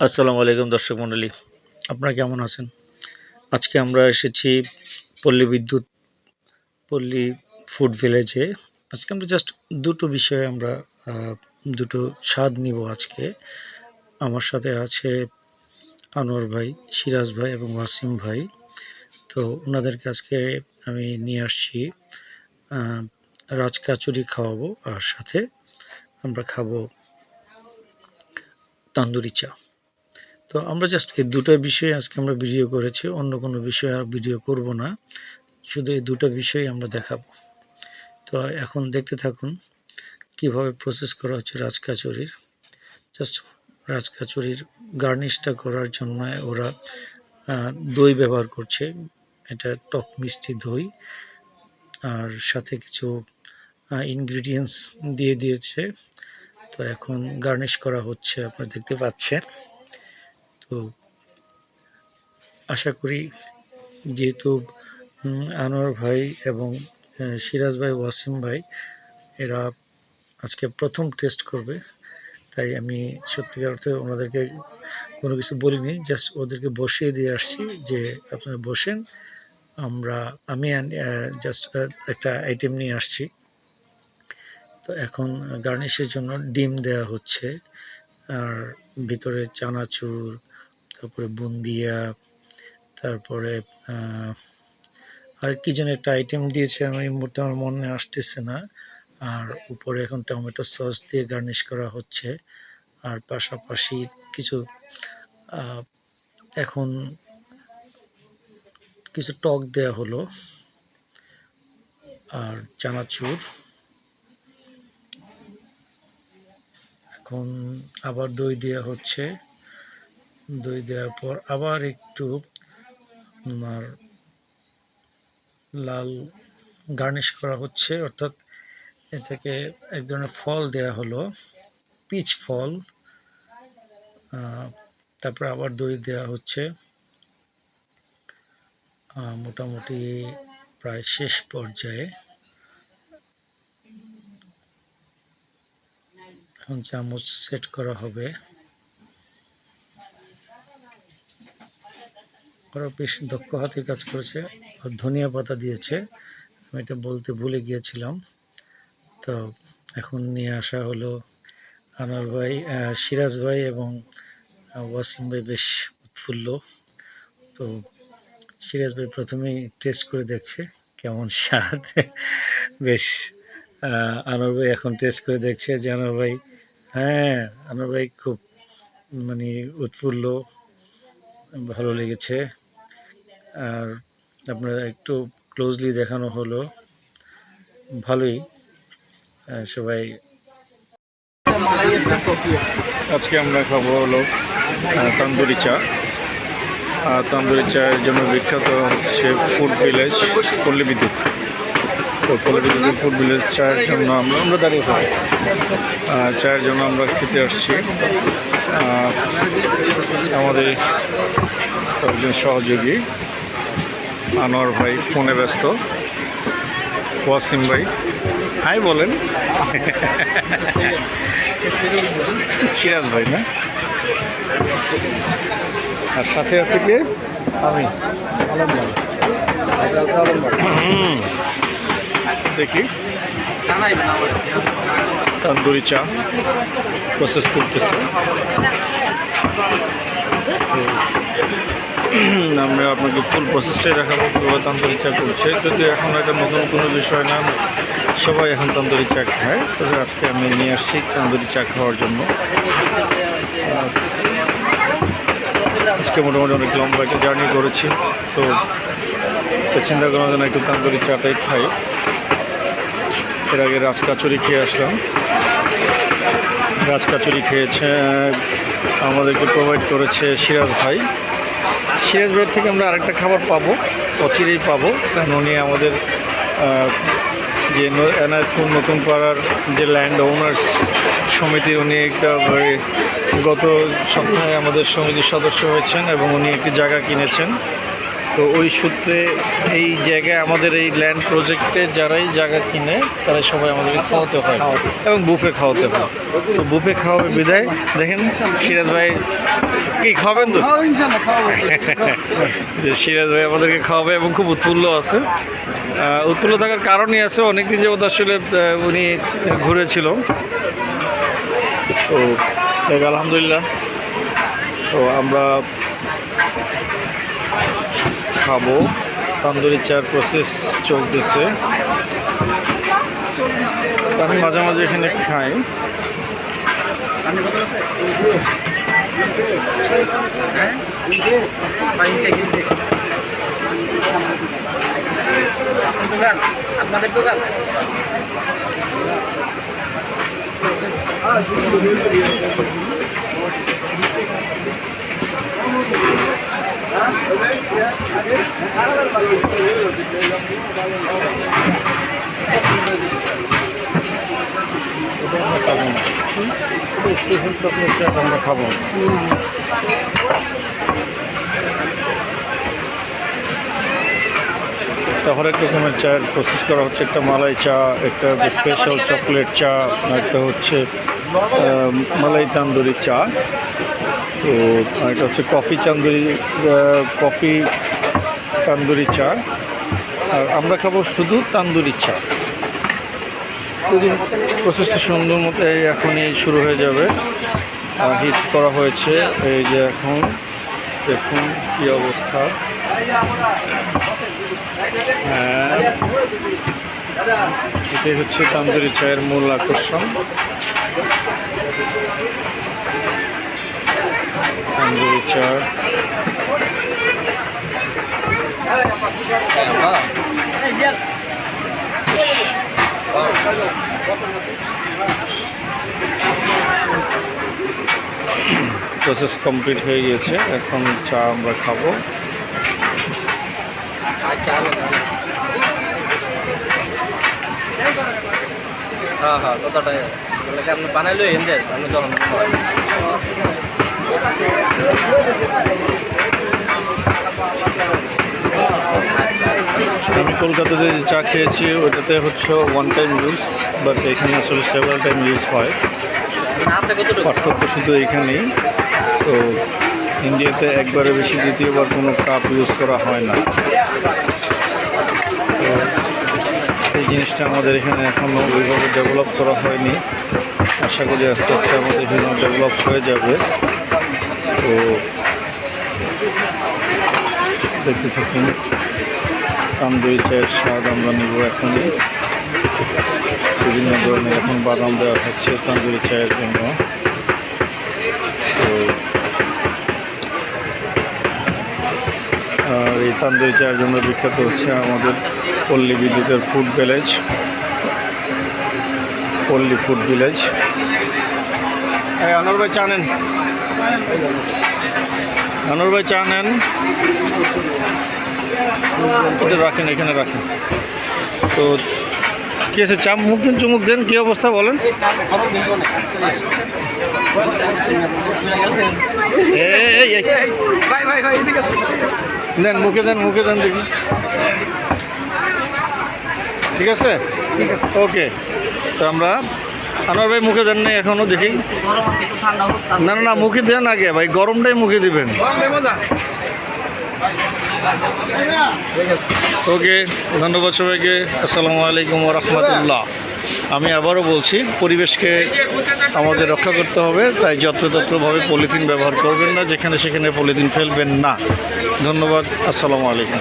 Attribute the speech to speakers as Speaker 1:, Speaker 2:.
Speaker 1: আসসালামু আলাইকুম দর্শক মণ্ডলী, আপনারা কেমন আছেন? আজকে আমরা এসেছি পল্লী বিদ্যুৎ, পল্লী ফুড ভিলেজে। আজকে আমরা জাস্ট দুটো বিষয়ে আমরা দুটো স্বাদ নিব আজকে। আমার সাথে আছে আনোয়ার ভাই, সিরাজ ভাই এবং ওয়াসিম ভাই। তো ওনাদেরকে আজকে আমি নিয়ে আসছি রাজকাচুরি খাওয়াবো আর সাথে আমরা খাব তান্দুরি চা। তো আমরা জাস্ট এই দুটো বিষয়ে আজকে আমরা ভিডিও করেছি, অন্য কোনো বিষয়ে আর ভিডিও করব না। শুধু এই দুটো বিষয় আমরা দেখাবো। তো এখন দেখতে থাকুন, কীভাবে প্রসেস করা হচ্ছে রাজকাচুরির। জাস্ট রাজকাচুরির গার্নিশটা করার জন্য ওরা দই ব্যবহার করছে। এটা টক মিষ্টি দই, আর সাথে কিছু ইনগ্রিডিয়েন্টস দিয়ে দিয়েছে। তো এখন গার্নিশ করা হচ্ছে, আপনারা দেখতে পাচ্ছেন। তো আশা করি যেহেতু আনোয়ার ভাই এবং সিরাজ ভাই, ওয়াসিম ভাই, এরা আজকে প্রথম টেস্ট করবে। তাই আমি সত্যিকার অর্থে ওনাদেরকে কোনো কিছু বলিনি, জাস্ট ওদেরকে বসিয়ে দিয়ে আসছি যে আপনারা বসেন, আমরা, আমি জাস্ট একটা আইটেম নিয়ে আসছি। তো এখন গার্নিশের জন্য ডিম দেওয়া হচ্ছে, আর ভিতরে চানাচুর তারপরে বুন্দিয়া, তারপরে আর কি যেন একটা আইটেম দিয়েছে, আমি মুহূর্তে আমার মনে আসতেছে না। আর উপরে এখন টমেটো সস দিয়ে গার্নিশ করা হচ্ছে। আর পাশাপাশি কিছু এখন কিছু টক দেয়া হলো। আর চানাচুর। এখন আবার দই দেওয়া হচ্ছে। দই দেওয়ার পর আবার একটু আপনার লাল গার্নিশ করা হচ্ছে, অর্থাৎ এটাকে এক ধরনের ফল দেয়া হলো, পিচ ফল। তারপরে আবার দই দেওয়া হচ্ছে। মোটামুটি প্রায় শেষ পর্যায়ে। এখন চামচ সেট করা হবে। ওরা বেশ দক্ষ হাতে কাজ করেছে আর ধনিয়া পাতা দিয়েছে। আমি এটা বলতে ভুলে গিয়েছিলাম। তো এখন নিয়ে আসা হলো আনোয়ার ভাই সিরাজ ভাই এবং ওয়াসিম ভাই বেশ উৎফুল্ল। তো সিরাজ ভাই প্রথমেই টেস্ট করে দেখছে কেমন স্বাদ। বেশ আহ, আনোয়ার ভাই এখন টেস্ট করে দেখছে যে আনোয়ার ভাই হ্যাঁ আনোয়ার ভাই খুব মানে উৎফুল্ল ভালো লেগেছে। আর আপনার একটু ক্লোজলি দেখানো হলো। ভালোই। সবাই আজকে আমরা খাব হলো তন্দুরি চা। আর তন্দুরি চায়ের জন্য বিখ্যাত হচ্ছে ফুড ভিলেজ পল্লী বিদ্যুৎ। তো পল্লী বিদ্যুৎ ফুড ভিলেজ চায়ের জন্য আমরা আমরা দাঁড়িয়ে আহ, চায়ের জন্য আমরা খেতে আসছি। আমাদের কয়েকজন সহযোগী। আনোয়ার ভাই ফোনে ব্যস্ত। ওয়াসিম ভাই। হাই বলেন। সিরাজ ভাই না? আর সাথে আছে কে? আমি। দেখি। তন্দুরি চা প্রসেস করতেছে। আমরা আপনাকে ফুল প্রসেসটাই দেখাবো কীভাবে তন্দুরি চা করছে। যদি এখন একটা নতুন কোনো বিষয় না, সবাই এখন তন্দুরি চা খায়। তবে আজকে আমি নিয়ে আসছি তন্দুরি চা খাওয়ার জন্য। আজকে মোটামুটি অনেক লম্বা একটা জার্নি করেছি, তো চিন্তা করার জন্য একটু তন্দুরি চাটাই খাই। এর আগে রাজ রাজকাচুরি খেয়ে আসলাম। রাজ রাজকাচুরি খেয়েছে আমাদেরকে প্রোভাইড করেছে সিরাজ ভাই। সিরাজ ভাইয়ের থেকে আমরা আরেকটা খাবার পাবো অচিরেই পাবো। কারণ উনি আমাদের যে এনায়তপুর নতুন পাড়ার যে ল্যান্ড ওনার্স সমিতির উনি একটা গত সপ্তাহে আমাদের সমিতির সদস্য হয়েছেন এবং উনি একটি জায়গা কিনেছেন।
Speaker 2: তো ওই সূত্রে এই জায়গায় আমাদের এই ল্যান্ড প্রজেক্টে যারাই জায়গা কিনে তারা সবাই আমাদেরকে খাওয়াতে হয় এবং বুফে খাওয়াতে হয়। তো বুফে খাওয়াবে বিদায়। দেখেন সিরাজ ভাই কি খাবেন তো? সিরাজ ভাই আমাদেরকে খাওয়াবে এবং খুব উৎফুল্ল আছে। উৎফুল্ল থাকার কারণই আছে অনেকদিন যাবত আসলে উনি ঘুরেছিল। তো আলহামদুলিল্লাহ। তো আমরা খাব তান্দুরি চার প্রসেস চলতেছে। আমি মাঝে মাঝে এখানে খাই।
Speaker 3: দোকান আপনাদের দোকান
Speaker 2: স্পেশাল চকলেট খাব একটা রকমের চায়ের প্রসেস করা হচ্ছে একটা মালাই চা, একটা স্পেশাল চকলেট চা, একটা হচ্ছে মালাই তান্দুরি চা। তো এটা হচ্ছে কফি চান্দুরি কফি তান্দুরি চা। আর আমরা খাব শুধু তান্দুরি চা। প্রসেসটা সুন্দর মতো এখনই শুরু হয়ে যাবে। হিট করা হয়েছে এই যে এখন। দেখুন কী অবস্থা। হ্যাঁ। এটাই হচ্ছে তান্দুরি চায়ের মূল আকর্ষণ। তান্দুরি চা প্রসেস কমপ্লিট হয়ে গিয়েছে, এখন চা আমরা খাব।
Speaker 3: হ্যাঁ হ্যাঁ কতটাই আপনি বানাইলে এনজয় আমি যখন
Speaker 2: আমি কলকাতাতে যে চা খেয়েছি, ওটাতে হচ্ছে ওয়ান টাইম ইউজ বাট এখানে আসলে সেভারাল টাইম ইউজ হয়। পার্থক্য শুধু এখানেই তো ইন্ডিয়াতে একবারে বেশি, দ্বিতীয়বার কোনো কাপ ইউজ করা হয় না। তো এই জিনিসটা আমাদের এখানে এখনও ওইভাবে ডেভেলপ করা হয়নি। আশা করি আস্তে আস্তে আমাদের এখানে ডেভেলপ হয়ে যাবে। তো দেখতে থাকুন। তান্দুরি চায়ের স্বাদ আমরা নিব এখনই। বিভিন্ন ধরনের এখন বাদাম দেওয়া হচ্ছে তান্দুরি চায়ের জন্য। তো আর এই তান্দুরি চায়ের জন্য বিখ্যাত হচ্ছে আমাদের পল্লী বিদ্যুতের food village Palli food village Anwar ভাই চা নেন। আনোর ভাই চা নেন। রাখেন এখানে রাখেন। তো কি আছে চা মুখ দেন চুমুক দেন কী অবস্থা বলেন?
Speaker 3: ভাই ভাই ভাই।
Speaker 2: দেন মুখে দেন মুখে দেন দেখি। ঠিক আছে?
Speaker 3: ঠিক আছে।
Speaker 2: ওকে। তো আমরা আনোয়ার ভাই মুখে দেন নাই এখনও দেখি। না না না, মুখে দেন আগে, ভাই, গরমটাই মুখে দিবেন। ওকে, ধন্যবাদ সবাইকে। আসসালামু আলাইকুম রহমতুল্লাহ। আমি আবারও বলছি, পরিবেশকে আমাদের রক্ষা করতে হবে, তাই যত্রতত্রভাবে পলিথিন ব্যবহার করবেন না, যেখানে সেখানে পলিথিন ফেলবেন না। ধন্যবাদ, আসসালামু আলাইকুম।